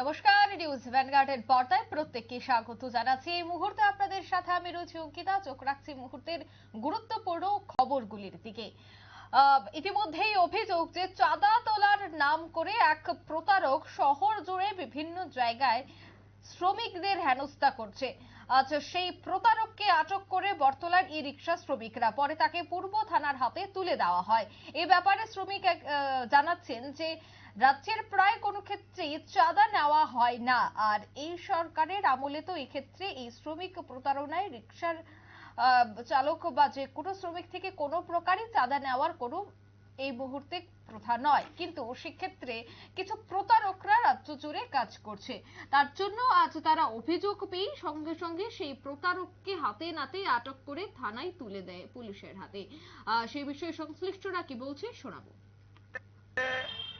নমস্কার, নিউজ ভ্যানগার্ডের পর্দায় প্রত্যেককে স্বাগত জানাচ্ছি। এই মুহূর্তে আপনাদের সাথে আমি রয়েছি অঙ্কিতা। চোখ রাখছি মুহূর্তের গুরুত্বপূর্ণ খবরগুলির দিকে। ইতিমধ্যেই অভিযোগ যে চাঁদা তোলার নাম করে এক প্রতারক শহর জুড়ে বিভিন্ন জায়গায় শ্রমিকদের হেনস্থা করছে। আজ সেই প্রতারককে আটক করে বর্তলার ই রিক্সা শ্রমিকরা, পরে তাকে পূর্ব থানার হাতে তুলে দেওয়া হয়। এ ব্যাপারে শ্রমিক জানাচ্ছেন যে রাজ্যের প্রায় কোনো ক্ষেত্রেই চাঁদা নেওয়া হয় না। আর এই সরকারের আমলে তো এক্ষেত্রে এই শ্রমিক প্রতারণায় রিক্সার চালক বা যে কোনো শ্রমিক থেকে কোনো প্রকারই চাঁদা নেওয়ার কোনো এই মুহূর্তে প্রথা নয়। কিন্তু সেক্ষেত্রে কিছু প্রতারকরা রাজ্য জুড়ে কাজ করছে। তার জন্য আজ তারা অভিযোগ পেয়ে সঙ্গে সঙ্গে সেই প্রতারককে হাতে নাতে আটক করে থানায় তুলে দেয় পুলিশের হাতে। সেই বিষয়ে সংশ্লিষ্টরা কি বলছে শোনাবো।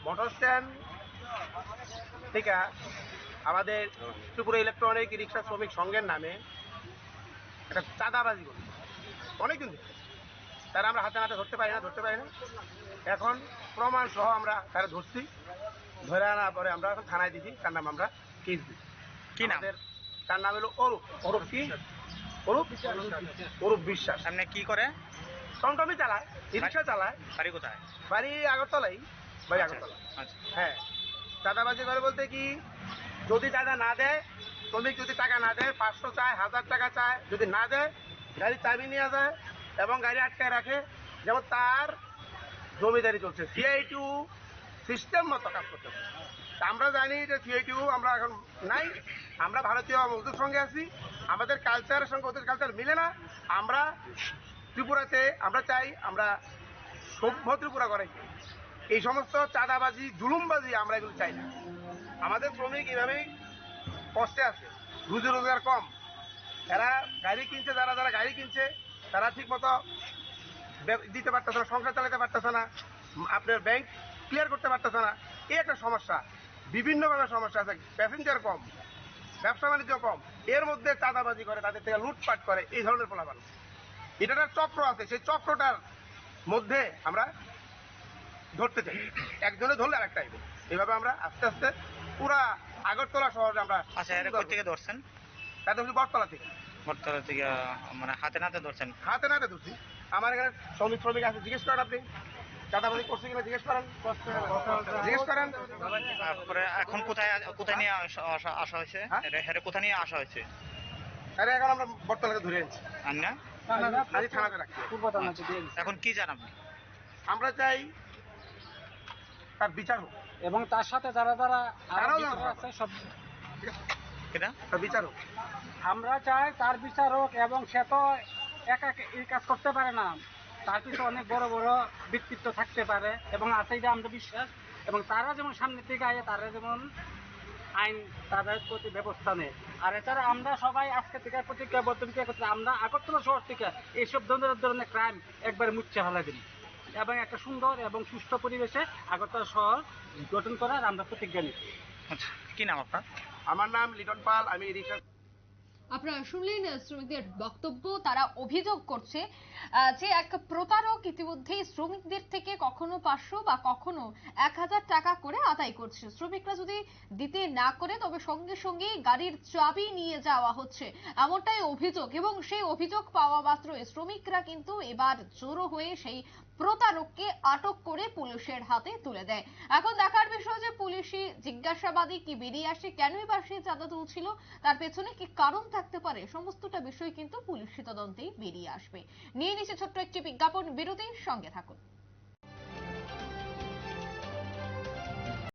মোটর স্ট্যান্ড থেকে আমাদের ত্রিপুরা ইলেকট্রনিক রিক্সা শ্রমিক সংঘের নামে একটা চাঁদাবাজি করি অনেকদিন থেকে তারা আমরা হাতে হাতে ধরতে পারি না ধরতে পারি না। এখন প্রমাণ সহ আমরা তারা ধরছি। ধরে আনার পরে আমরা এখন থানায় দিছি। তার নাম আমরা কেস দিই কি নাম? তার নাম হলো অরূপ। অরূপ কি? অরূপ? অরূপ বিশ্বাস। সামনে কি করে? টমটমি চালায় রিক্সা চালায়। বাড়ি কোথায়? বাড়ি আগরতলাই বাড়ি আগরতলা হ্যাঁ। চাঁদাবাজি করে বলতে কি, যদি চাঁদা না দেয়, শ্রমিক যদি টাকা না দেয়, পাঁচশো চায়, হাজার টাকা চায়, যদি না দেয় গাড়ি চাবি নিয়ে যায় এবং গাড়ি আটকায় রাখে, যেমন তার জমিদারি চলছে। সিআই টু সিস্টেম মতো কাজ করতে আমরা জানি যে সিআই টু আমরা এখন নাই। আমরা ভারতীয় মজদুর সঙ্গে আছি। আমাদের কালচারের সঙ্গে ওদের কালচার মিলে না। আমরা ত্রিপুরাতে আমরা চাই, আমরা সভ্য ত্রিপুরা করাই এই সমস্ত চাঁদাবাজি, জুলুমবাজি আমরা এগুলো চাই না। আমাদের শ্রমিক এভাবেই কষ্টে আছে, রুজি রোজগার কম। এরা গাড়ি কিনছে, যারা যারা গাড়ি কিনছে, তারা ঠিক মতো দিতে পারতেছে না, সংসার চালাতে পারতেছে না, আপনার ব্যাংক ক্লিয়ার করতে পারতেছে না। এই একটা সমস্যা। বিভিন্নভাবে সমস্যা আছে প্যাসেঞ্জার কম, ব্যবসা বাণিজ্য কম। এর মধ্যে চাঁদাবাজি করে, তাদের থেকে লুটপাট করে, এই ধরনের ফলাফল এটা একটা চক্র আছে, সেই চক্রটার মধ্যে আমরা ধরতে চাই একজনে ধরলে আরেকটা আইব এইভাবে আমরা আস্তে আস্তে পুরা আগরতলা শহরে আমরা আচ্ছা এর থেকে ধরছেন তাতে হচ্ছে বটতলা থেকে বটতলা থেকে মানে হাতে নাতে ধরছেন হাতে নাতে ধরছি আমার এখানে শ্রমিক শ্রমিক আছে জিজ্ঞেস করেন আপনি চাঁদাবাজি করছে কিনা জিজ্ঞেস করেন জিজ্ঞেস করেন তারপরে এখন কোথায় কোথায় নিয়ে আসা হয়েছে হ্যাঁ? এটা হেরে কোথায় নিয়ে আসা হয়েছে আরে এখন আমরা বটতলাকে ধরে আনছি আর না থানাতে রাখছি এখন কি জানাবেন আমরা চাই তার বিচার হোক। এবং তার সাথে যারা যারা আরও তারাও ভিতরে জানো। আছে সব তার বিচার হোক। আমরা চাই তার বিচার হোক এবং সে তো একা এই কাজ করতে পারে না। তার পিছনে অনেক বড় বড় ব্যক্তিত্ব থাকতে পারে এবং আছে এটা আমরা বিশ্বাস। এবং তারা যেমন সামনে থেকে আয় তারা যেমন আইন তাদের প্রতি ব্যবস্থা নেয়। আর এছাড়া আমরা সবাই আজকে থেকে প্রতিজ্ঞাবদ্ধ বিক্রিয়া করতে আমরা আগরতলা শহর থেকে এইসব ধরনের ধরনের ক্রাইম একবার মুচ্ছে ফেলা দিন এবং একটা সুন্দর এবং সুস্থ পরিবেশে আগরতলা শহর গঠন করার আমরা প্রতিজ্ঞা নিচ্ছি। আচ্ছা কি নাম আপনার? আমার নাম লিটন পাল আমি রিক্সা আপনারা শুনলেন শ্রমিকদের বক্তব্য, তারা অভিযোগ করছে যে এক প্রতারক ইতিমধ্যেই শ্রমিকদের থেকে কখনো পাঁচশো বা কখনো এক হাজার টাকা করে আদায় করছে। শ্রমিকরা যদি দিতে না করে, তবে সঙ্গে সঙ্গে গাড়ির চাবি নিয়ে যাওয়া হচ্ছে। এমনটাই অভিযোগ, এবং সেই অভিযোগ পাওয়া মাত্রই শ্রমিকরা কিন্তু এবার জোরো হয়ে সেই প্রতারককে আটক করে পুলিশের হাতে তুলে দেয়। এখন দেখার বিষয় যে পুলিশি জিজ্ঞাসাবাদী কি বেরিয়ে আসে, কেনই বা সে চাঁদা তুলছিল, তার পেছনে কি কারণ থাকতে পারে। সমস্তটা বিষয় কিন্তু পুলিশি তদন্তেই বেরিয়ে আসবে। নিয়ে নিচ্ছে ছোট্ট একটি বিজ্ঞাপন। বিরতির সঙ্গে থাকুন।